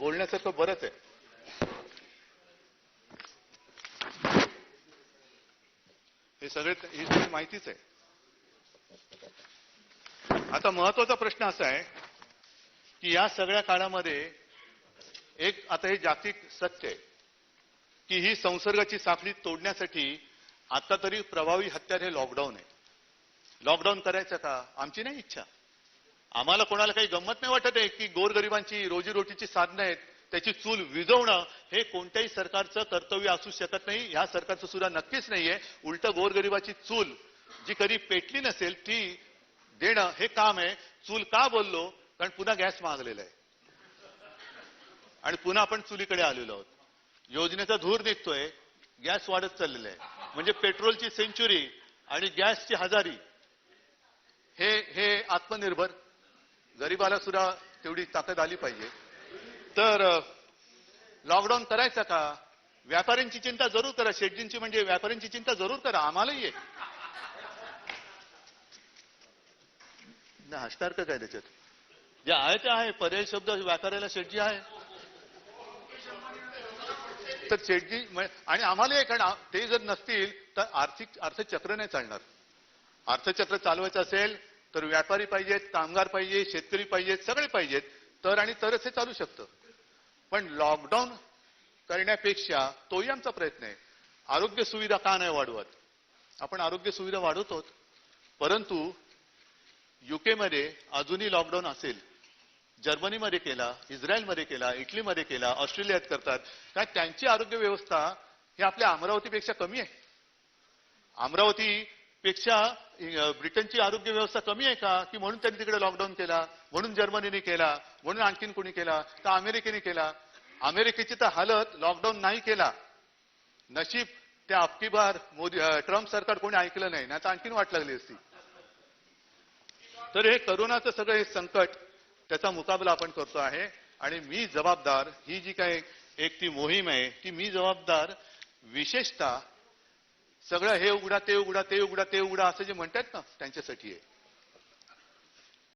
बोलण्यासारखं बरंच आहे. हे सगळे ही सगळी माहितीच आहे. आता महत्त्वाचा प्रश्न असा आहे की या सगळ्या काळामध्ये एक आता हे जागतिक सत्य आहे की ही संसर्गाची साखळी तोडण्यासाठी आता तरी प्रभावी हत्यार हे लॉकडाऊन आहे. लॉकडाऊन करायचं का? आमची नाही इच्छा. आम्हाला कोणाला काही गंमत नाही वाटत आहे की गोरगरिबांची रोजीरोटीची साधनं आहेत त्याची चूल विजवणं हे कोणत्याही सरकारचं कर्तव्य असू शकत नाही. ह्या सरकारचं सुद्धा नक्कीच नाहीये. उलट गोरगरिबाची चूल जी कधी पेटली नसेल ती देणं हे काम आहे. चूल का बोललो? कारण पुन्हा गॅस मागलेला आहे. आणि पुन्हा आपण चुलीकडे आलेलो आहोत. योजनेचा धूर निघतोय गॅस वाढत चाललेला आहे. म्हणजे पेट्रोलची सेंचुरी आणि गॅसची हजारी. हे हे आत्मनिर्भर गरीबाला सुद्धा तेवढी ताकद आली पाहिजे. तर लॉकडाऊन करायचा का? व्यापाऱ्यांची चिंता जरूर करा. शेटजींची म्हणजे व्यापाऱ्यांची चिंता जरूर करा. आम्हालाही आहे. हसणार का काय त्याच्यात? जे आहे ते आहे. पर्याय शब्द व्यापाऱ्याला शेटजी आहे. तर शेटजी आणि आम्हाला कारण ते जर नसतील तर आर्थिक अर्थचक्र नाही चालणार. अर्थचक्र चालवायचं असेल तर व्यापारी पाहिजेत कामगार पाहिजे शेतकरी पाहिजेत सगळे पाहिजेत. तर आणि तरच हे चालू शकतं. पण लॉकडाऊन करण्यापेक्षा तोही आमचा प्रयत्न आहे. आरोग्य सुविधा का नाही वाढवत? आपण आरोग्य सुविधा वाढवतो परंतु युकेमध्ये अजूनही लॉकडाऊन असेल. जर्मनीमध्ये केला इस्रायलमध्ये केला इटलीमध्ये केला ऑस्ट्रेलियात करतात. काय त्यांची आरोग्य व्यवस्था ही आपल्या अमरावतीपेक्षा कमी आहे. अमरावती पेक्षा ब्रिटनची आरोग्य व्यवस्था कमी आहे का? की म्हणून त्यांनी तिकडे लॉकडाऊन केला म्हणून जर्मनीने केला म्हणून आणखीन कोणी केला? तर अमेरिकेने केला. अमेरिकेची तर हालत लॉकडाऊन नाही केला. नशीब त्या अबकी बार मोदी ट्रम्प सरकार कोणी ऐकलं नाही. नाही तर आणखीन वाट लागली असती. तर हे करोनाचं सगळं हे संकट त्याचा मुकाबला आपण करतो आहे. आणि मी जबाबदार ही जी काही एक ती मोहीम आहे ती मी जबाबदार विशेषतः सगळं हे उघडा ते उघडा ते उघडा ते उघडा असं जे म्हणतात ना त्यांच्यासाठी आहे.